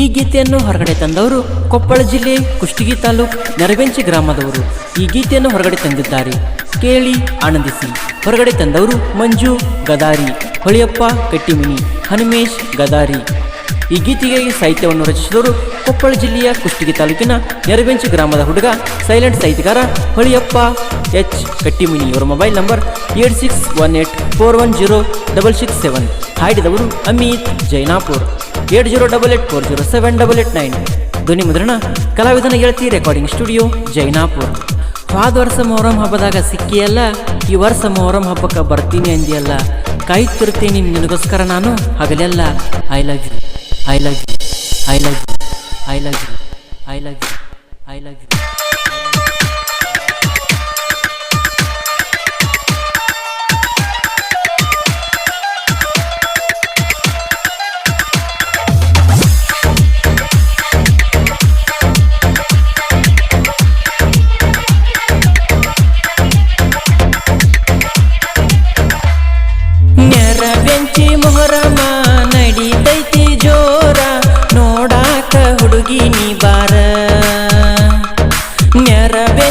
ಈ ಗೀತೆಯನ್ನು ಹೊರಗಡೆ ತಂದವರು ಕೊಪ್ಪಳ ಜಿಲ್ಲೆ ಕುಷ್ಟಗಿ ತಾಲೂಕು ನೆರವೆಂಚಿ ಗ್ರಾಮದವರು. ಈ ಗೀತೆಯನ್ನು ಹೊರಗಡೆ ತಂದಿದ್ದಾರೆ. ಕೇಳಿ ಆನಂದಿಸಿ. ಹೊರಗಡೆ ತಂದವರು ಮಂಜು ಗದಾರಿ, ಹೊಳಿಯಪ್ಪ ಕಟ್ಟಿಮಿನಿ, ಹನುಮೇಶ್ ಗದಾರಿ. ಈ ಗೀತೆಗಾಗಿ ಸಾಹಿತ್ಯವನ್ನು ರಚಿಸಿದವರು ಕೊಪ್ಪಳ ಜಿಲ್ಲೆಯ ಕುಷ್ಟಗಿ ತಾಲೂಕಿನ ನೆರವೆಂಚು ಗ್ರಾಮದ ಹುಡುಗ, ಸೈಲೆಂಟ್ ಸಾಹಿತ್ಯಗಾರ ಹೊಳಿಯಪ್ಪ ಎಚ್ ಕಟ್ಟಿಮಿನಿ. ಇವರ mobile number eight six one eight four one zero double six seven. ಹಾಡಿದವರು Amit Jainapur. Eight zero double eight four zero seven double eight nine. ಧ್ವನಿ ಮುದ್ರಣ, ಕಲಾವಿದನ ಗೆಳತಿ ರೆಕಾರ್ಡಿಂಗ್ ಸ್ಟುಡಿಯೋ, ಜೈನಾಪುರ್. ಹೋದ ವರ್ಷ ಮೊಹರಂ ಹಬ್ಬದಾಗ ಸಿಕ್ಕಿಯಲ್ಲ ಈ ವರ್ಷ ಮೊಹರಂ ಹಬ್ಬಕ್ಕೆ ಬರ್ತೀನಿ ಅಂದಿಯಲ್ಲ. ಕಾಯುತ್ತಿರ್ತೀನಿ ನಿನಗೋಸ್ಕರ ನಾನು, ಹಗಲೆಲ್ಲ I love you I love you I love you I love you I love you I love you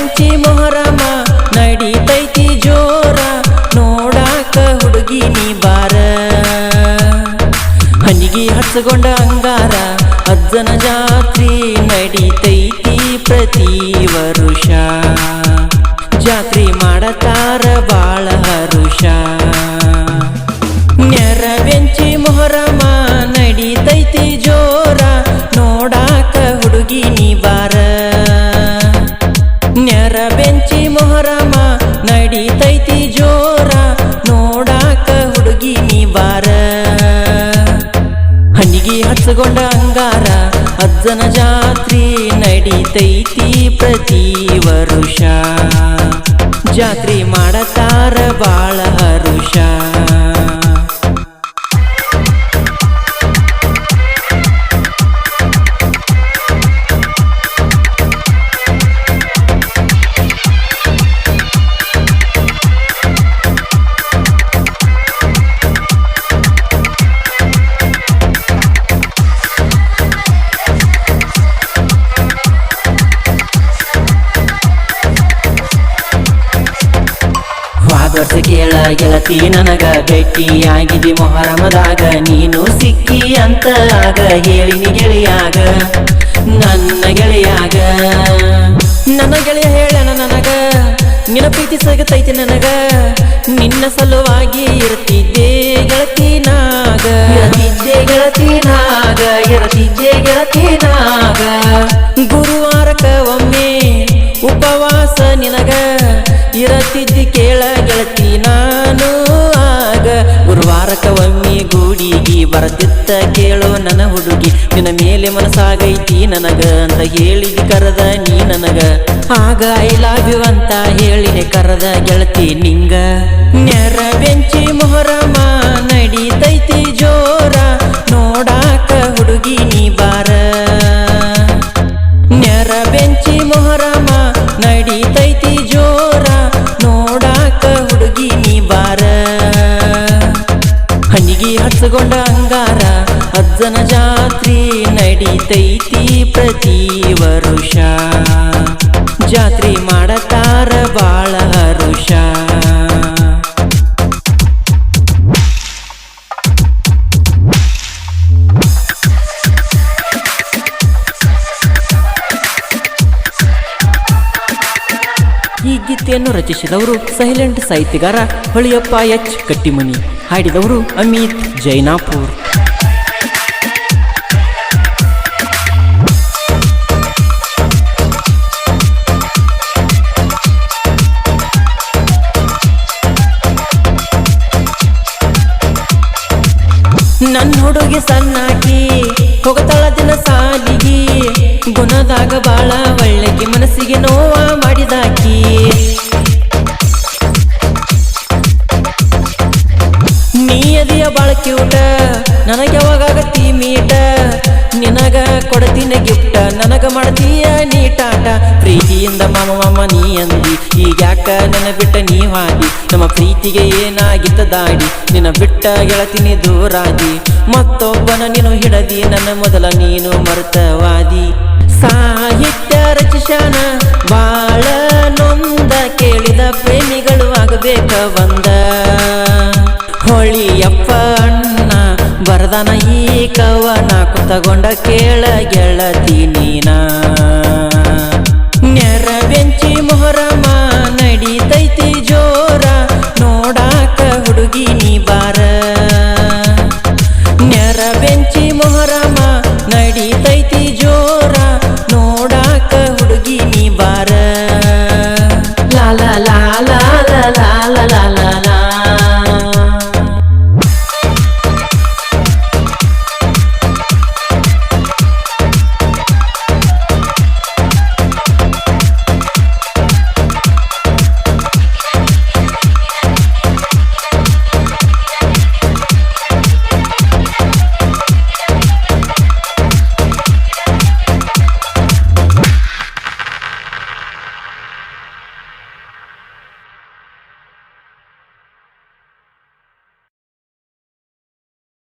ನೆರವೆಂಚಿ Muharram ನಡಿತೈತಿ ಜೋರ ನೋಡಾಕ ಹುಡುಗಿ ನೀ ಬಾರ. ಹನಿಗೆ ಹಚ್ಚಗೊಂಡ ಅಂಗಾರ ಅಜ್ಜನ ಜಾತ್ರಿ ನಡಿತೈತಿ. ಹಚ್ಚಗೊಂಡ ಅಂಗಾರ ಅಜ್ಜನ ಜಾತ್ರೆ ನಡಿತೈತಿ ಪ್ರತಿ ವರುಷ. ಜಾತ್ರಿ ಮಾಡತಾರ ಬಾಳ ಹರುಷ. ವಾದರ್ಸ ಕೇಳ ಗೆಳತಿ, ನನಗ ಭೇಟಿಯಾಗಿದಿ ಮೊಹರಮದಾಗ. ನೀನು ಸಿಕ್ಕಿ ಅಂತ ಆಗ ಹೇಳಿನಿ ಗೆಳೆಯಾಗ, ನನ್ನ ಗೆಳೆಯಾಗ. ನನ್ನ ಗೆಳೆಯ ಹೇಳಣ ನನಗ, ನಿನ್ನ ಪ್ರೀತಿ ಸಗತೈತಿ ನನಗ. ನಿನ್ನ ಸಲುವಾಗಿ ಇರ್ತಿದ್ದೆ ಗೆಳತಿನಾಗ ಗೆಳತಿ ಗೆಳತಿನಾಗ ಇರ್ತಿದ್ದೆ ಗೆಳತಿನಾಗ ಗುರುವಾರಕ ಒಮ್ಮೆ ಉಪವಾಸ ನಿನಗ ಇರತಿದ್ದಿ ಬರತಿತ್ತ ಕೇಳೋ ನನ್ನ ಹುಡುಗಿ. ನಿನ್ನ ಮೇಲೆ ಮನಸ್ಸಾಗೈತಿ ನನಗ ಅಂತ ಹೇಳಿ ಕರೆದ ನೀ ನನಗ. ಆಗ ಐ ಲವ್ ಯು ಅಂತ ಹೇಳಿನೆ ಕರೆದ ಗೆಳತಿ ನಿಂಗ. ನೆರವೆಂಚಿ ಮೊಹರಮ ನಡೀತೈತಿ ಜೋರ. ಹನಿಗೆ ಹಚ್ಚಿಕೊಂಡ ಅಂಗಾರ. ಅಜ್ಜನ ಜಾತ್ರೆ ನಡೀತೈತಿ ಪ್ರತಿ ವರುಷ. ಜಾತ್ರೆ ಮಾಡತಾರ ಬಾಳ ಹರುಷ. ಈ ಗೀತೆಯನ್ನು ರಚಿಸಿದವರು ಸೈಲೆಂಟ್ ಸಾಹಿತ್ಯಗಾರ ಹೊಳಿಯಪ್ಪ ಎಚ್ ಕಟ್ಟಿಮನಿ. ಹಾಡಿದವರು ಅಮಿತ್ ಜೈನಾಪುರ್. ನನ್ನ ಹುಡುಗಿ ಸಣ್ಣಾಕಿ ಹೋಗತಾಳ ದಿನ ಸಾಲಿಗಿ, ಗುಣದಾಗ ಬಾಳ ಒಳ್ಳೆಗೆ ಮನಸ್ಸಿಗೆ ನೋವ ಮಾಡಿದಾಕಿ. ನೀ ಅದಿಯ ಬಾಳ ಕ್ಯೂಟ ನನಗೆ ಯಾವಾಗತ್ತಿ ಮೀಟ ನಿನಗ ಕೊಡತೀನಿ ಗಿಫ್ಟ, ನನಗ ಮಾಡ್ತೀಯ ನೀಟಾಟ ಪ್ರೀತಿಯಿಂದ ಮಾಮ ಮಾಮ ನೀ ಅಂದಿ, ಈಗ ಯಾಕ ನನ್ನ ಬಿಟ್ಟ ನೀ ನೀವಾದಿ ನಮ್ಮ ಪ್ರೀತಿಗೆ ಏನಾಗಿತ್ತ ದಾಡಿ? ನಿನ್ನ ಬಿಟ್ಟ ಗೆಳತೀನಿ ದೂರಾದಿ. ಮತ್ತೊಬ್ಬನ ನೀನು ಹಿಡದಿ, ನನ್ನ ಮೊದಲ ನೀನು ಮರ್ತವಾದಿ ಸಾಹಿತ್ಯ ರಚಿಸನ ಬಾಳ ಬರದನ ಈ ಕವನ ಕುತಗೊಂಡ ಕೇಳ ಗೆಳತಿ ನೀನ. ನೆರವೆಂಚಿ ಮೊಹರಮ ನಡೀತೈತಿ ಜೋರ ನೋಡಾಕ ಹುಡುಗಿ ನೀ